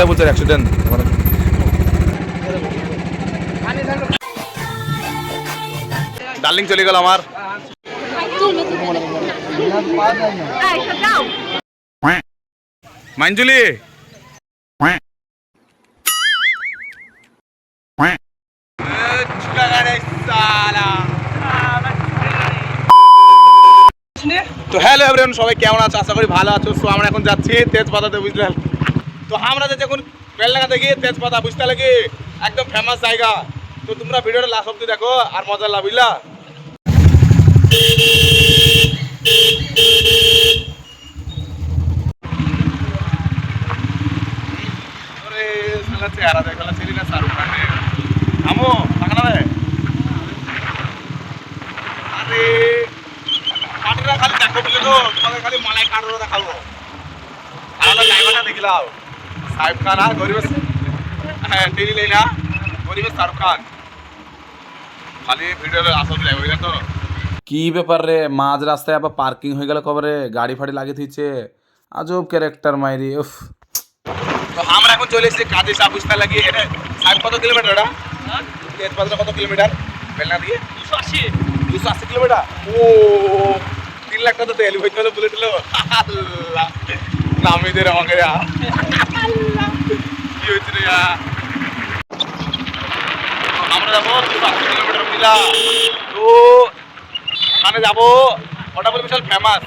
এটা বলছে accident darling চলে গেল আমার। মাঞ্জুলি তো হ্যালো এভরিওয়ান, সবাই কেমন আছো? আশা করি ভালো আছো। সো আমরা এখন যাচ্ছি তেজপাতাতে, বুঝলেন। তো আমরা যে যখন বেলডাঙ্গা থেকে তেজপাতা বুঝতে লাগে, একদম ফেমাস জায়গা। তো তোমরা ভিডিওটা লাস্ট অব্দি দেখো, আর মজা লাভ, বুঝলা? চেহারা দেখলা ছেলে না শাহরুখ না আরে কাঠরা খালি দেখো তো, তোমাকে খালি মালাই কাঠরা দেখাবো। আলাদা দেখলাম। সাহেব খান আর গরিব হ্যাঁ টেলি লাইলা গরিব শাহরুখ খান খালি ভিডিও আসল তো কি ব্যাপার রে মাঝ রাস্তায় আবার পার্কিং হয়ে গেল কবরে গাড়ি ফাড়ি লাগিয়ে দিচ্ছে আজব ক্যারেক্টার মাইরি উফ। তো আমরা এখন চলে এসেছি কাজে সাপ বুঝতে লাগিয়ে এটা সাহেব কত কিলোমিটার এটা তেজপাতা কত কিলোমিটার বেলনা দিয়ে? দুশো আশি। দুশো আশি কিলোমিটার ও তিন লাখ টাকা তো তেল হইতে হলে বুলেট আল্লাহ। নামি দে আমাকে কি হয়েছে রে আমরা যাব আশি কিলোমিটার মিলা তো ওখানে যাব। ওটা বলে বিশাল ফেমাস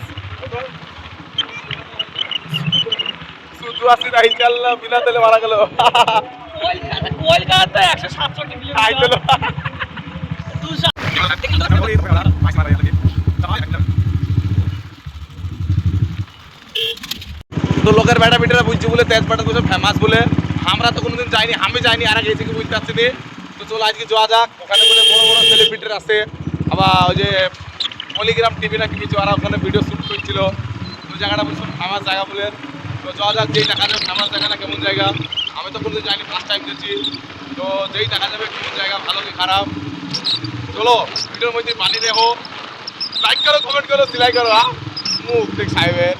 শুধু আসি রাই চাল্লা বিনা তেলে মারা গেল। কলকাতা কলকাতা একশো সাতষট্টি আই কিলোমিটার দুশো তো লোকের বেটা বেটারা বুঝছে বলে তেজপাতা বলে ফেমাস বলে। আমরা তো কোনোদিন যাইনি, আমি যাইনি আর আগে গেছি কি বুঝতে পারছি নি। তো চলো আজকে যাওয়া যাক, ওখানে বলে বড় বড় সেলিব্রিটির আছে। আবার ওই যে পলিগ্রাম টিভি না কিছু আর ওখানে ভিডিও শ্যুট করছিল। তো জায়গাটা বলছো ফেমাস জায়গা বলে। তো যাওয়া যাক, যেই টাকা যাবে ফেমাস জায়গাটা কেমন জায়গা। আমি তো কোনোদিন যাইনি ফার্স্ট টাইম গেছি তো যেই টাকা যাবে কেমন জায়গা, ভালো কি খারাপ। চলো, ভিডিওর মধ্যে পানি দেখো। লাইক করো কমেন্ট করো সিলাই করো হ্যাঁ? মুখ দেখ সাহেবের।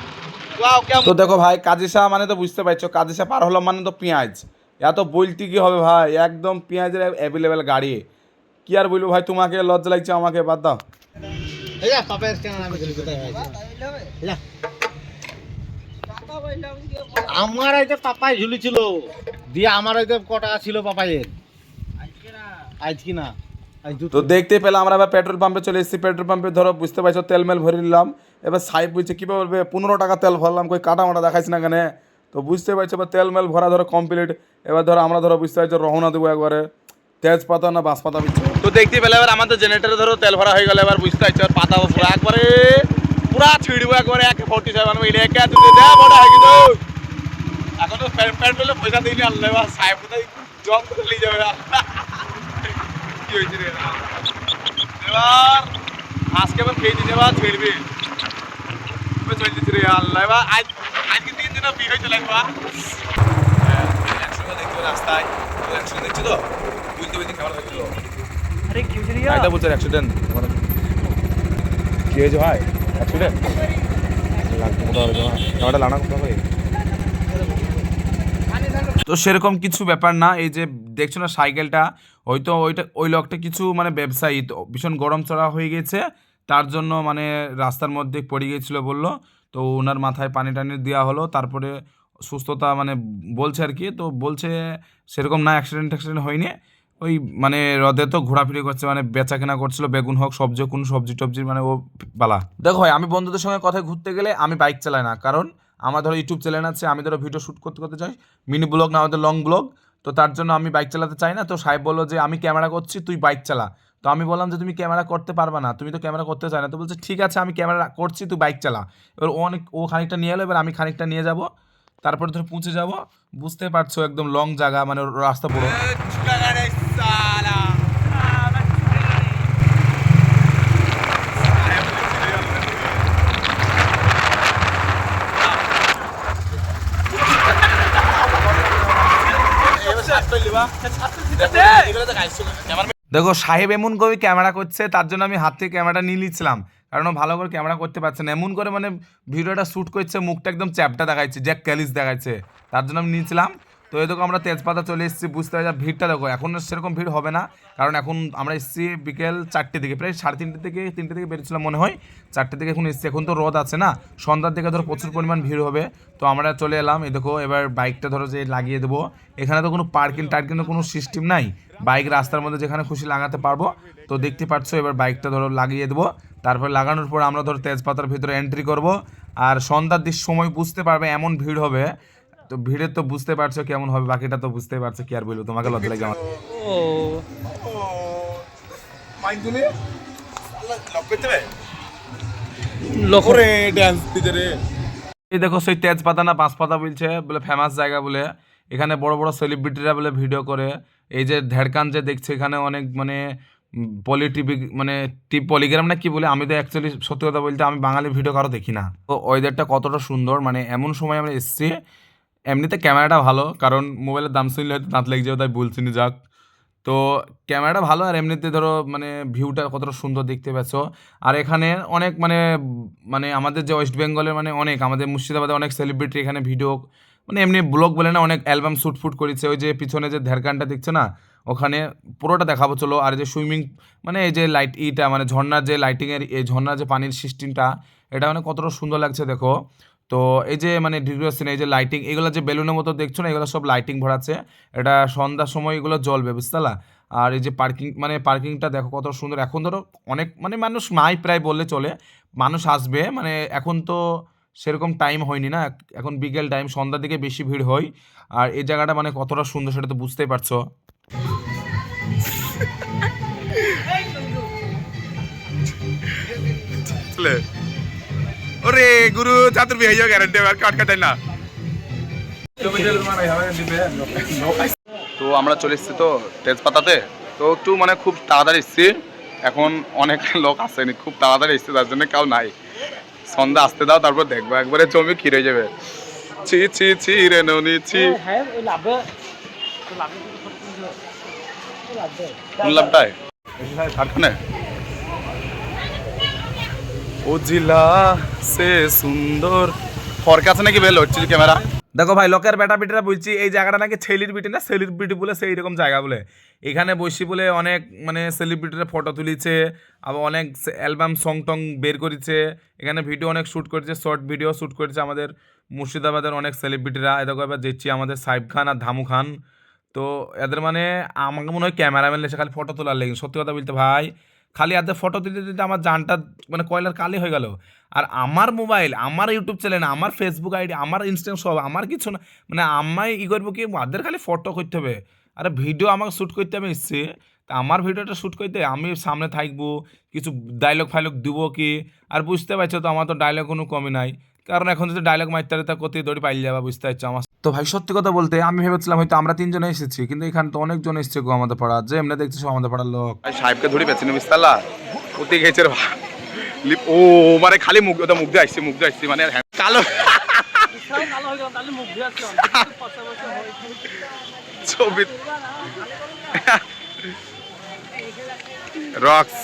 তো দেখো ভাই কাজিসা মানে তো বুঝতে পারছ কাজিসা পার হলাম মানে তো পেঁয়াজ। এত বলতে কি হবে ভাই? একদম পেঁয়াজের অ্যাভেলেবেল গাড়ি। কি আর বলব ভাই তোমাকে লজ্জা লাগছে আমাকে বাদ দাও। আমার হয়তো পাপাই ঝুলেছিল। দিয়ে আমার হয়তো কটা ছিল পাপাইয়ের? আজকে না। আজ তো দেখতে পেলাম আমরা এবার পেট্রোল পাম্পে চলে এসেছি। পেট্রোল পাম্পে ধরো বুঝতে পারছ তেল মেল ভরে নিলাম। এবার সাহেব বলছে কী বলবে পনেরো টাকা তেল ভরলাম কই কাটা মাটা দেখাইছি না কেন? তো বুঝতে পারছ এবার তেল মেল ভরা ধরো কমপ্লিট এবার ধরো আমরা ধরো বুঝতে পারছ রওনা দেবো একবারে। তেজপাতা না বাঁশপাতা বিচ্ছে তো দেখতে পেলে এবার আমাদের জেনারেটরে ধরো তেল ভরা হয়ে গেল এবার বুঝতে পারছ পাতা পুরো একবারে পুরা ছিড়বো একবারে একে ফোর্টি সেভেন এটা একে তুই দে বড় হয়ে গেল এখন তো প্যান্ট প্যান্ট পেলে পয়সা দিইনি আল্লাহ এবার সাহেব কোথায়? জম করে নিয়ে যাবে হয়েছে রে। এবার আজকে এবার খেয়ে দিতে এবার ছিড়বি? এবার চলে দিচ্ছি রে আল্লাহ। এবার আজ আজকে তিন দিন বিয়ে হয়েছে লাগবা একসঙ্গে দেখতে রাস্তায়। একসঙ্গে দেখছি তো? বুঝতে বুঝতে কেমন হচ্ছিল আরে কি হয়েছে রে এটা বলছে অ্যাক্সিডেন্ট কি হয়েছে ভাই? অ্যাক্সিডেন্ট ক্যামেরাটা লানা কোথাও ভাই তো সেরকম কিছু ব্যাপার না। এই যে দেখছ না সাইকেলটা? হয়তো ওইটা, ওই লোকটা কিছু মানে ব্যবসায়ী, তো ভীষণ গরম চড়া হয়ে গেছে, তার জন্য মানে রাস্তার মধ্যে পড়ে গিয়েছিল বলল, তো ওনার মাথায় পানি টানি দেওয়া হলো, তারপরে সুস্থতা মানে বলছে আর কি, তো বলছে সেরকম না অ্যাক্সিডেন্ট ট্যাক্সিডেন্ট হয়নি, ওই মানে রদে তো ঘোরাফিরি করছে মানে বেচা কেনা করছিল, বেগুন হোক, সবজি কোনো সবজি টবজি মানে ও বালা। দেখো আমি বন্ধুদের সঙ্গে কথায় ঘুরতে গেলে আমি বাইক চালাই না, কারণ আমার ধরো ইউটিউব চ্যানেল আছে, আমি ধরো ভিডিও শ্যুট করতে করতে চাই মিনি ব্লগ না আমাদের লং ব্লগ তো তার জন্য আমি বাইক চালাতে চাই না। তো সাহেব বলল যে, আমি ক্যামেরা করছি, তুই বাইক চালা। তো আমি বললাম যে, তুমি ক্যামেরা করতে পারবে না, তুমি তো ক্যামেরা করতে চাই না। তো বলছে, ঠিক আছে, আমি ক্যামেরা করছি, তুই বাইক চালা। এবার ও অনেক, ও খানিকটা নিয়ে এলো, এবার আমি খানিকটা নিয়ে যাব। তারপরে ধরো পৌঁছে যাব। বুঝতে পারছ, একদম লং জায়গা মানে রাস্তা পুরো। দেখো, সাহেব এমন করে ক্যামেরা করছে, তার জন্য আমি হাত থেকে ক্যামেরাটা নিয়ে নিচ্ছিলাম। কারণ ভালো করে ক্যামেরা করতে পারছে না। এমন করে মানে ভিডিওটা শ্যুট করছে, মুখটা একদম চ্যাপটা দেখাচ্ছে, জ্যাক ক্যালিস দেখাচ্ছে। তার জন্য আমি নিয়েছিলাম। তো এই দেখো আমরা তেজপাতা চলে এসেছি, বুঝতে পারছি ভিড়টা দেখো। এখন সেরকম ভিড় হবে না, কারণ এখন আমরা এসেছি বিকেল চারটে থেকে প্রায় সাড়ে তিনটে থেকে তিনটে থেকে বেরিয়েছিলাম মনে হয় চারটে থেকে এখন এসেছি। এখন তো রোদ আছে না, সন্ধ্যার দিকে ধরো প্রচুর পরিমাণ ভিড় হবে, তো আমরা চলে এলাম, এই দেখো এবার বাইকটা ধরো যে লাগিয়ে দেবো। এখানে তো কোনো পার্কিং টার্কিংয়ের কোনো সিস্টেম নাই, বাইক রাস্তার মধ্যে যেখানে খুশি লাগাতে পারব। তো দেখতে পাচ্ছ এবার বাইকটা ধরো লাগিয়ে দেবো, তারপর লাগানোর পর আমরা ধরো তেজপাতার ভিতরে এন্ট্রি করব। আর সন্ধ্যার দিক সময় বুঝতে পারবে এমন ভিড় হবে তো ভিড়ের তো বুঝতে পারছ কেমন হবে বাকিটা তো বুঝতে পারছ কি আর বলব তোমাকে লজ্জা লাগে আমার। ও করতে হবে ড্যান্স দিতে রে। এই দেখো সেই তেজপাতা না পাঁচপাতা বলছে বলে ফেমাস জায়গা বলে। এখানে বড় বড় সেলিব্রিটিরা বলে ভিডিও করে। এই যে ধেড়কান যে দেখছে এখানে অনেক মানে পলিটিভি মানে টিপ পলিগ্রাম না কি বলে আমি তো অ্যাকচুয়ালি সত্যি কথা বলতে আমি বাঙালি ভিডিও কারও দেখি না। তো ওয়েদারটা কতটা সুন্দর মানে এমন সময় আমরা এসেছি এমনিতে ক্যামেরাটা ভালো, কারণ মোবাইলের দাম শুনলে হয়তো দাঁত লেগে যাবে, তাই বলছি না, যাক। তো ক্যামেরাটা ভালো, আর এমনিতে ধরো মানে ভিউটা কতটা সুন্দর দেখতে পাচ্ছ। আর এখানে অনেক মানে মানে আমাদের যে ওয়েস্ট বেঙ্গলের মানে অনেক, আমাদের মুর্শিদাবাদে অনেক সেলিব্রিটি এখানে ভিডিও মানে এমনি ব্লগ বলে না, অনেক অ্যালবাম শ্যুট ফুট করেছে। ওই যে পিছনে যে ধ্যারকানটা দেখছে না, ওখানে পুরোটা দেখাবো, চলো। আর যে সুইমিং মানে এই যে লাইট ইটা মানে ঝর্ণার যে লাইটিংয়ের এই ঝর্ণার যে পানির সিস্টেমটা এটা মানে কতটা সুন্দর লাগছে, দেখো। তো এই যে মানে ডিগ্রেশন এই যে লাইটিং এগুলো যে বেলুনের মতো দেখছ না, এগুলো সব লাইটিং ভরাচ্ছে। এটা সন্ধ্যার সময় এগুলো জ্বলবে, বুঝতে পারলা? আর এই যে পার্কিং মানে পার্কিংটা দেখো কত সুন্দর। এখন ধরো অনেক মানে মানুষ নাই প্রায় বললে চলে। মানুষ আসবে মানে এখন তো সেরকম টাইম হয়নি না। এখন বিকেল টাইম সন্ধ্যার দিকে বেশি ভিড় হয়। আর এই জায়গাটা মানে কতটা সুন্দর সেটা তো বুঝতেই পারছ। চলে। ওরে গুরু চাতুর বিয়ে হয়ে গ্যারান্টি আর কাট কাটাই না। তো আমরা চলে এসেছি তো তেজপাতাতে। তো একটু মানে খুব তাড়াতাড়ি এসেছি। এখন অনেক লোক আসেনি খুব তাড়াতাড়ি এসেছি তার জন্য কেউ নাই। সন্ধ্যা আসতে দাও তারপর দেখব। একবারে জমি ক্ষীর হয়ে যাবে। ছি ছি ছি রে ননি ছি। হ্যাঁ ওই লাভে তো লাভে লাভে কোন লাভটায় ঝাড়খণ্ডে ও জিলা সে সুন্দর। ফরকে আছে নাকি বেল? হচ্ছে ক্যামেরা। দেখো ভাই, লোকের বেটা বিটিরা বলছি এই জায়গাটা নাকি বিটি না? সেলির বিটি বলে সেই রকম জায়গা বলে। এখানে বসি বলে অনেক মানে সেলিব্রিটিরা ফটো তুলিছে, আবার অনেক অ্যালবাম সং টং বের করেছে। এখানে ভিডিও অনেক শ্যুট করেছে শর্ট ভিডিও শ্যুট করেছে আমাদের মুর্শিদাবাদের অনেক সেলিব্রিটিরা এ এবার দেখছি আমাদের সাইব খান আর ধামু খান। তো এদের মানে আমাকে মনে হয় ক্যামেরাম্যান এসে খালি ফটো তোলার লেগে। সত্যি কথা বলতে ভাই খালি এদের ফটো দিতে দিতে আমার জানটা মানে কয়লার কালি হয়ে গেল। আর আমার মোবাইল আমার ইউটিউব চ্যানেল আমার ফেসবুক আইডি আমার ইনস্টাগ্রাম সব, আমার কিছু না মানে আমায় ই করব কি ওদের খালি ফটো করতে হবে। আরে ভিডিও আমাকে শ্যুট করতে আমি এসছি। তা আমার ভিডিওটা শ্যুট করতে আমি সামনে থাকব, কিছু ডায়লগ ফাইলগ দিব কি? আর বুঝতে পারছ তো আমার তো ডায়লগ কোনো কমই নাই। কারণ এখন যদি ডায়লগ মারতে তা কোথায় দৌড়ি পাইলে যাবা, বুঝতে পারছ আমার। তো ভাই সত্যি কথা বলতে আমি ভেবেছিলাম হয়তো আমরা তিনজনে এসেছি কিন্তু এখানে তো অনেকজন এসেছে গো আমাদের পাড়া। যে এমনি দেখছি সব আমাদের পাড়ার লোক। ভাই সাহেবকে ধরে পেছনে বিস্তাল্লা কোথায় গেছে রে ভাই? লিপ- ও মানে খালি মুখ ওটা মুখ দিয়ে আসছে মুখ দিয়ে আসছে মানে হ্যাঁ- কালো। ছবি। রক্স।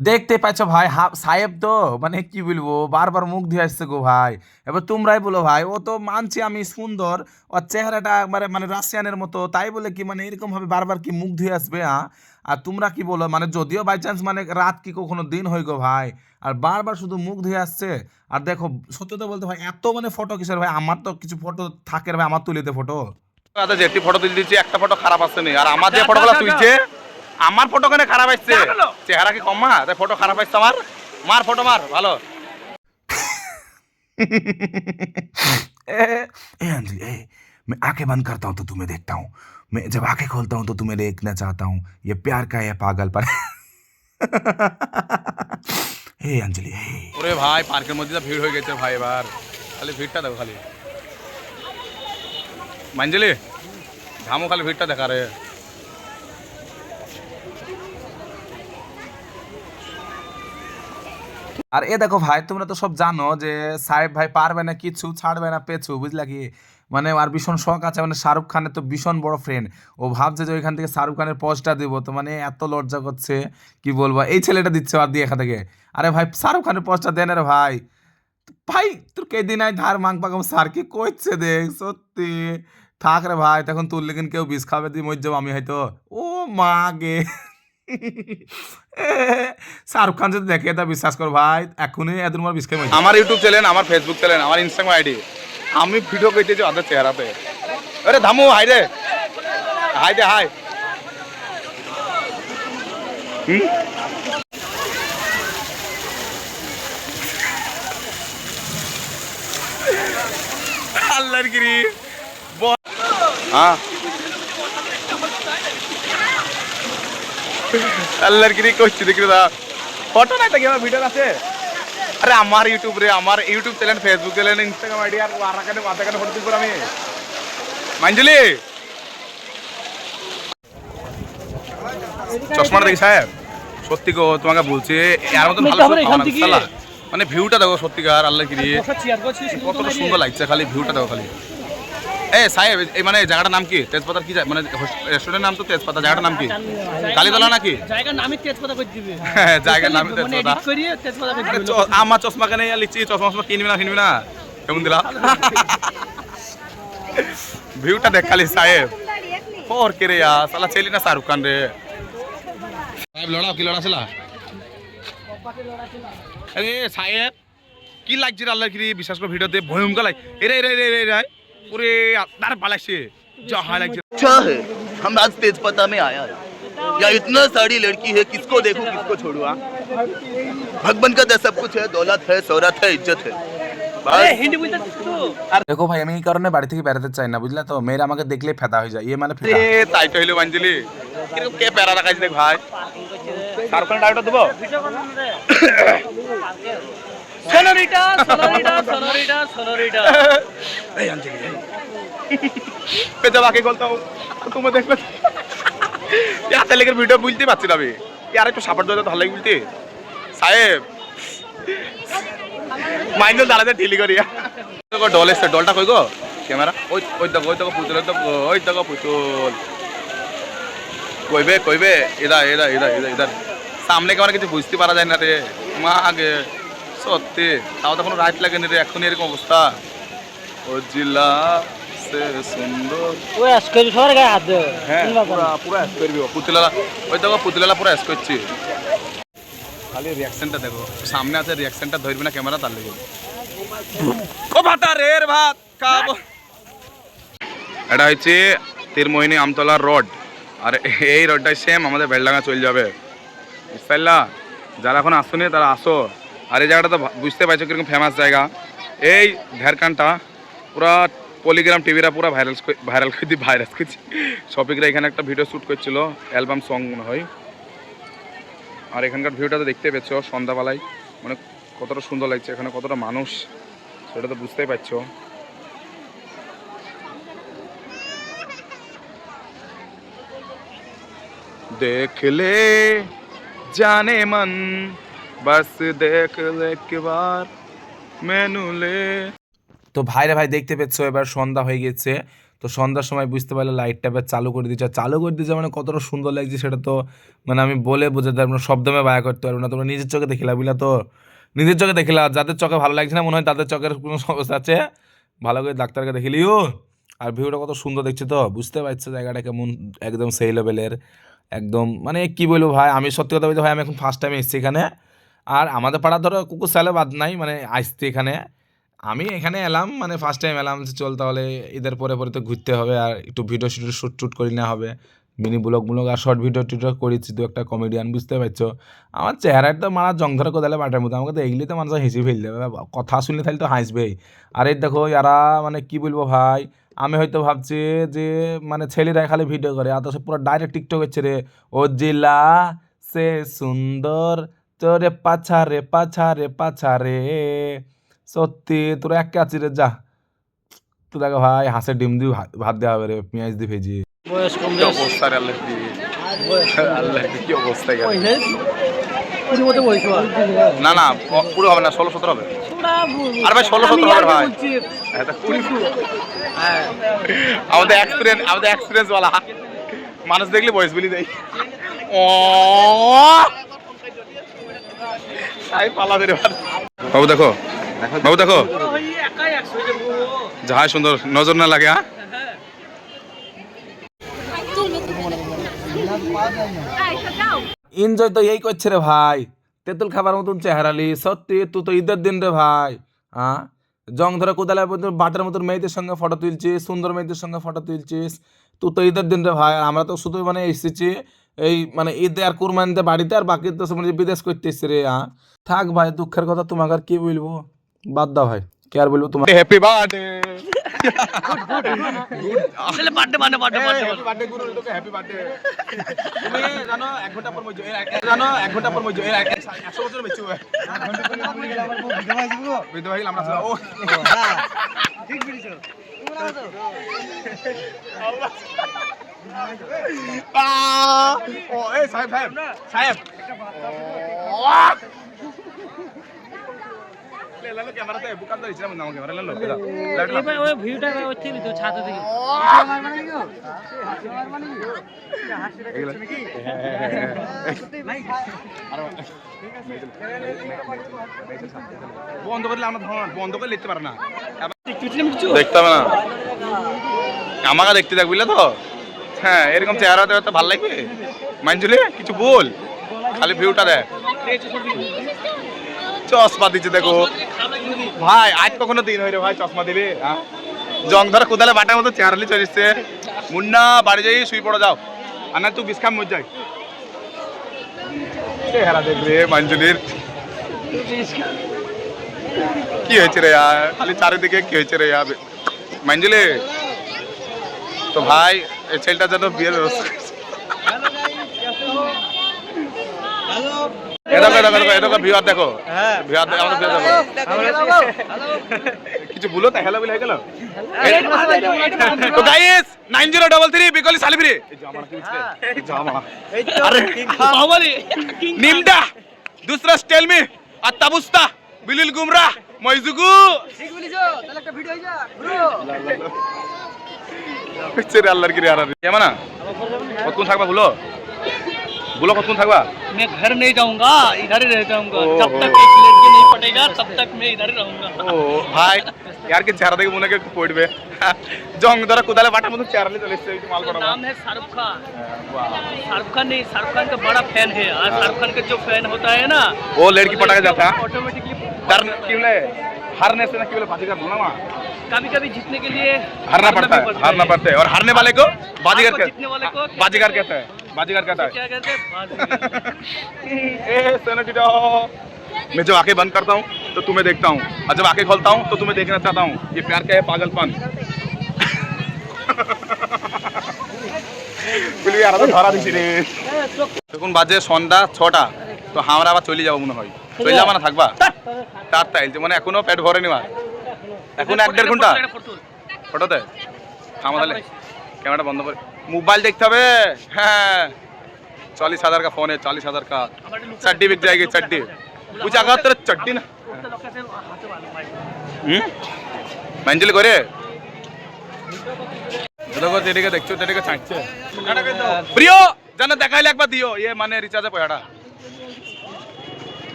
দেখতে পাচ্ছ ভাই হা- সাহেব তো মানে কি বলব বারবার মুখ দিয়ে আসছে গো ভাই। এবার তোমরাই বলো ভাই ও তো মানছি আমি সুন্দর ওর চেহারাটা একবারে মানে রাশিয়ানের মতো তাই বলে কি মানে এরকম ভাবে বারবার কি মুখ ধুয়ে আসবে হ্যাঁ আর তোমরা কি বলো মানে যদিও বাই চান্স মানে রাত কি কখনো দিন হই গো ভাই আর বারবার শুধু মুখ ধুয়ে আসছে আর দেখো সত্যি তো বলতে ভাই এত মানে ফটো কিসের ভাই আমার তো কিছু ফটো থাকে ভাই আমার তুলিতে ফটো দাদা যেটি ফটো তুলে দিচ্ছি একটা ফটো খারাপ আসছে নি আর আমার যে ফটোগুলো তুলছে আমার ফটো কেন খারাপ আসছে দেখালো। চেহারা কি কম মা তাই ফটো খারাপ আসছে আমার মার ফটো মার ভালো ए, ए अंजलि ए मैं आंखें बंद करता हूँ तो तुम्हें देखता हूँ मैं जब आंखें खोलता हूँ तो तुम्हें देखना चाहता हूँ ये प्यार का है पागलपन हे अंजलि हे ওরে ভাই পার্কের মধ্যে তো ভিড় হয়ে গেছে ভাই এবার খালি ভিড়টা দেখো খালি মাঞ্জলি ধামো খালি ভিড়টা দেখা রে আর এ দেখো ভাই, তোমরা তো সব জানো যে সাহেব ভাই পারবে না কিছু, ছাড়বে না পেছু, বুঝলা কি? মানে আর ভীষণ শখ আছে মানে শাহরুখ খানের তো ভীষণ বড় ফ্রেন্ড ও ভাবছে যে ওইখান থেকে শাহরুখ খানের পোস্টটা দিব, তো মানে এত লজ্জা করছে, কি বলব? এই ছেলেটা দিচ্ছে আর দিয়ে এখান থেকে। আরে ভাই, শাহরুখ খানের পোস্টটা দেন রে ভাই। ভাই, তোর কেদিন আয় ধার মাং পাকাম স্যার কি কইছে দেখ, সত্যি। থাক রে ভাই, তখন তোর লেগিন কেউ বিষ খাবে, তুই মর যাব আমি হয়তো। ও মা গে। শাহরুখ খান যদি দেখে তা বিশ্বাস কর ভাই এখনই এত তোমার বিষ খাই আমার ইউটিউব চ্যানেল আমার ফেসবুক চ্যানেল আমার ইনস্টাগ্রাম আইডি আমি ভিডিও করতেছি ওদের চেহারাতে। আরে ধামু হাই রে। হাই দে হাই হুম? আল্লাহর গিরি। হ্যাঁ। আল্লাহর করছি দেখি দা ফটো না কি আমার ভিডিও আছে? আরে আমার ইউটিউব রে আমার YouTube channel Facebook channel Instagram ID আর আরাকানে মাথাকানে ফটো তুলবো আমি। মাঞ্জলি। চশমাটা দেখি সাহেব। সত্যি গো তোমাকে বলছি এর মতন ভালো। মানে ভিউটা দেখো সত্যিকার আল্লাহ কি রে বসার চেয়ার করছি কতটা সুন্দর লাগছে খালি ভিউটা দেখো খালি। এ সাহেব এই মানে জায়গাটার নাম কি? তেজপাতার কি মানে রেস্টুরেন্টের নাম তো তেজপাতা জায়গাটার নাম কি? কালীতলা নাকি? জায়গার নামই তেজপাতা করে দিবে। হ্যাঁ, জায়গার মানে তেজপাতা। আমার চশমা কেন লিখছি চশমা চশমা কিনবি না কিনবি না? কেমন দিলা? ভিউটা দেখ খালি সাহেব। কে রে ইয়া সালা ছেলি না শাহরুখ খান রে। সাহেব লড়াও কি লড়া ছিল আরে সাহেব কি লাগছে রে আল্লাহ কি রে বিশ্বাস করে ভিডিওতে ভয়ঙ্কর লাগ এরে এরে এরে এরে এরে ওরে তার পালাইছে যা হাই লাগছে अच्छा है हम आज तेजपता में आया है या इतना सारी लड़की है किसको देखूं किसको छोड़ू हाँ? भगवान का तो सब कुछ है दौलत है शौरत है इज्जत है আরে बस হিন্দি বুঝতে তো দেখো ভাই আমি এই কারণে বাড়ি থেকে বেড়াতে চাই না বুঝলে তো মেয়েরা আমাকে দেখলে ফেদা হয়ে যায় ইয়ে মানে রে ফেদা তাই তো হইলো মাঞ্জলি কিরকম কে প্যারা রাখাইছে দেখ ভাই শাহরুখ খান ডায়লগটা দেবো সোনারিটা সোনারিটা সোনারিটা সোনারিটা मैं जब आके बोलता हूँ तो तुम्हें देखना यार चले कर वीडियो बुझते পারছি না আমি यार একটু সাপোর্ট দাও তো ভালো লাগে বুঝতে সাহেব মাইন্ড দাঁড়াতে ঠিলি করি দেখো ডল এসছে ডলটা কই গো ক্যামেরা ওই ওই দেখো ওই দেখো পুতুল ওই দেখো ওই দেখো পুতুল কইবে কইবে এদা এদা এদা এদা এদা সামনে কেমন কিছু বুঝতে পারা যায় না রে মা আগে সত্যি তাও তো কোনো রাইট লাগেনি রে এখন এরকম অবস্থা। ও জিলা সে সুন্দর। ও আজকে সবার গায়ে হাত দে। হ্যাঁ পুরা পুরা অ্যাস করবি। পুতুলালা ওই দেখো পুতুলালা পুরা অ্যাস করছি। খালি রিয়াকশনটা দেখো। সামনে আছে রিয়াকশনটা ধরবি না ক্যামেরা তার লেগে। ও ভাতা রে রে ভাত খাব। এটা হচ্ছে তিরমোহিনী আমতলা রোড। আর এই রোডটাই সেম আমাদের বেলডাঙ্গা চলে যাবে। বুঝতে যারা এখন আসুনি তারা আসো। আর এই জায়গাটা তো বুঝতে পারছ কীরকম ফেমাস জায়গা। এই ঢেরকানটা পুরা পলিগ্রাম টিভিরা পুরো ভাইরাল ভাইরাল করে ভাইরাল করছি। শপিকরা এখানে একটা ভিডিও শ্যুট করছিল অ্যালবাম সং মনে হয়। আর এখানকার ভিউটা তো দেখতে পেয়েছ, সন্ধ্যাবেলায়। মানে কতটা সুন্দর লাগছে, এখানে কতটা মানুষ, সেটা তো বুঝতেই পারছ। দেখলে জানে মন বস দেখলে একবার মেনুলে তো ভাইরে ভাই, দেখতে পেচ্ছ এবার সন্ধ্যা হয়ে গেছে। তো সন্ধ্যার সময় বুঝতে পারলে লাইটটা এবার চালু করে দিচ্ছে চালু করে দিচ্ছে মানে কতটা সুন্দর লাগছে সেটা তো মানে আমি বলে বোঝাতে পারব না শব্দমে বায়া করতে পারব না। তোমরা নিজের চোখে দেখিলা বুঝলা তো? নিজের চোখে দেখিলা? যাদের চোখে ভালো লাগছে না, মনে হয় তাদের চোখের কোনো সমস্যা আছে। ভালো করে ডাক্তারকে দেখিলিও আর ভিউটা কত সুন্দর দেখছে তো? বুঝতে পারছ জায়গাটা কেমন, একদম সেই লেভেলের একদম মানে কি বলব ভাই, আমি সত্যি কথা বলতে ভাই, আমি এখন ফার্স্ট টাইম এসেছি এখানে। আর আমাদের পাড়া ধরো কুকুর সালে বাদ নাই মানে আসতে এখানে। আমি এখানে এলাম মানে ফার্স্ট টাইম এলাম চল তাহলে ঈদের পরে পরে তো ঘুরতে হবে আর একটু ভিডিও শিডিও শ্যুট টুট করে নেওয়া হবে। মিনি ব্লগ ব্লগ আর শর্ট ভিডিও টিডিও করেছি তো একটা কমেডিয়ান বুঝতে পারছ? আমার চেহারাটা তো মারা জং ধরে কোদালে বাটার মতো, আমাকে তো এগুলি তো মানুষ হেসে ফেললে কথা শুনলে তাহলে তো হাসবেই আর এই দেখো ইয়ারা মানে কি বলব ভাই, আমি হয়তো ভাবছি যে মানে ছেলেরা খালি ভিডিও করে, আর তো সে পুরো ডাইরেক্ট টিকটক হচ্ছে রে ও জিলা সে সুন্দর তোরে পাছা রে পাছা রে পাছা রে সত্যি তোরা এক কাছি রে যা। তো দেখো ভাই হাঁসের ডিম দিয়ে ভাত- দেওয়া হবে রে পেঁয়াজ দিয়ে ভেজি। অবস্থা রে আল্লাহ আল্লাহ কি অবস্থা গেল? না না পুরো হবে না ষোলো সতেরো হবে। আর ভাই ষোলো সতেরো হবে ভাই। হ্যাঁ, তা কুড়ি আমাদের এক্সপিরিয়েন্স আমাদের এক্সপিরিয়েন্স বলা। মানুষ দেখলে বয়স বলি দেয়। ও! আই পালা বের বাবু দেখো বাবু দেখো। হয়ে যাহাই সুন্দর নজর না লাগে হ্যাঁ? এনজয় তো এই করছে রে ভাই। তেঁতুল খাবার মতন চেহারালি সত্যি তুই তো ঈদের দিন রে ভাই হ্যাঁ? জং ধরে কোদালের মতন বাটের মতন মেয়েদের সঙ্গে ফটো তুলছিস সুন্দর মেয়েদের সঙ্গে ফটো তুলছিস তুই তো ঈদের দিন রে ভাই আমরা তো শুধু মানে এসেছি এই মানে ঈদে আর কুরবানিতে বাড়িতে আর বাকি তো মানে বিদেশ করতে রে হ্যাঁ থাক ভাই দুঃখের কথা তোমাকে আর কি বলব? বাদ দাও ভাই কে আর বলব তোমার হ্যাপি বার্থডে আসলে বার্থডে মানে বার্থডে বার্থডে হ্যাপি বার্থডে গুরু তোকে হ্যাপি বার্থডে তুমি জানো এক ঘণ্টা পর মজো জানো এক ঘণ্টা পর মজো একশো বছর বেঁচে হবে বিধবা হইলে আমরা ও আহ! ও এই সাহেব সাহেব সাহেব লে লে ক্যামেরাতে বুকান ধরেছিলাম না ক্যামেরা বন্ধ করলে আমরা ধর বন্ধ করে লিখতে পারে না কিছু দেখতে হবে না আমাকে দেখতে দেখ বুঝলে তো হ্যাঁ এরকম চেহারা দেওয়া তো ভালো লাগবে? মানজুলি কিছু বল। খালি ভিউটা দেখ। চশমা দিচ্ছে দেখো। ভাই, আজ কখনো দিন হইরে ভাই চশমা দিবি হ্যাঁ? জং ধরে কোদালে বাটার মতো চেহারালি চলে এসছে। মুন্না, বাড়ি যাই শুই পড়ে, যাও। আর না তুই বিস্কাম মর যাই। চেহারা দেখবে মাঞ্জুলির কি হয়েছে রে খালি চারিদিকে কি হয়েছে রে মাঞ্জুলি তো ভাই এই ছেলেটার জন্য বিয়ের ব্যবস্থা করছে। দেখো, কিছু বলো তো হেলো বলে হয়ে গেল? তো guys nine zero double three বিকলি সালিফিরি নিমডা দুসরা স্টেল মি আর তাবুস্তা বিলিল গুমরা মইজুগু। হচ্ছে রে আল্লাহর কি রে আর কেমন না কতক্ষণ থাকবা বলো বলো কতক্ষণ থাকবা मैं घर नहीं जाऊंगा इधर ही रह जाऊंगा ओहो। जब तक एक लड़की नहीं पटेगा तब तक मैं इधर ही रहूंगा ও ভাই यार কি চেহারা দেখে মনে হয় একটু পড়বে জং ধরা কোদালে বাটার মতো চেহারা নিয়ে চলে এসছে এই মাল उसका করা नाम है शाहरुख खान शाहरुख खान नहीं शाहरुख खान का बड़ा फैन है और शाहरुख खान का जो फैन होता है ना वो लड़की पटा के जाता है ऑटोमेटिकली डर की बोले हारने से ना की बोले बाजीगर बोलना वहाँ कभी कभी जीतने के लिए हारना पड़ता भी है हारना पड़ता है और हारने वाले को बाजीगर आपको जीतने वाले को कहते क्या बाजीगर कहते कहता है बाजीगर कहता है क्या कहते हैं बाजीगर। ए सेनेटिडो मैं जब आंखें बंद करता हूँ तो तुम्हें देखता हूँ और जब आंखें खोलता हूँ तो तुम्हें देखना चाहता हूँ ये प्यार क्या है पागलपन বলবি আর তো ধরা দিছি রে তখন বাজে সন্ধ্যা ছটা তো আমরা আবার চলে যাবো মনে হয় চলে যাবো না থাকবা তার তাই মানে এখনো পেট ভরেনি মার এখন এক দেড় ঘন্টা একটা ফটো ফটোতে আমাদের ক্যামেরা বন্ধ করে मोबाइल देखते হবে হ্যাঁ चालीस हजार का फोन है चालीस हजार का चड्डी बिक जाएगी चड्डी कुछ अगर तेरा चड्डी ना उड़ते लोग कैसे हाथ वाले भाई হুম মেঞ্জেল করে দেখো যেদিকে দেখছো সেদিকে ছাঁটছে প্রিয় জানো দেখাইলে একবার দিও ইয়ে মানে রিচার্জে পয়সাটা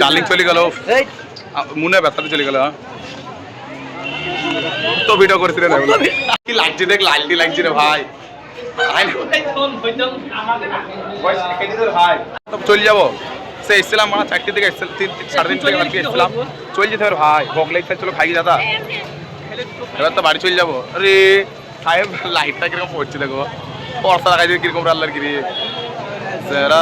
ডার্লিং চলে গেল মুনে ব্যথাটা চলে গেল হ্যাঁ? তো ভিডিও করছিলেন কি লাগছে দেখ লালটি লাগছে রে ভাই। চলে যাব। সে এসেছিলাম মানে চারটি থেকে সাড়ে তিন থেকে কালকে এসেছিলাম। চল যেতে পারে ভাই ভোগ লাইট চলো খাই দাদা। এবার তো বাড়ি চল যাব। আরে সাহেব লাইটটা কীরকম পড়ছে দেখো। পড়সা লাগাই দিয়ে কীরকম রাল্লার গিরি যারা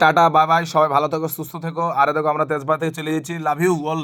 টাটা বাই বাই সবাই ভালো থেকো, সুস্থ থেকো। আরে দেখো, আমরা তেজপাড়া থেকে চলে যাচ্ছি লাভ ইউ অল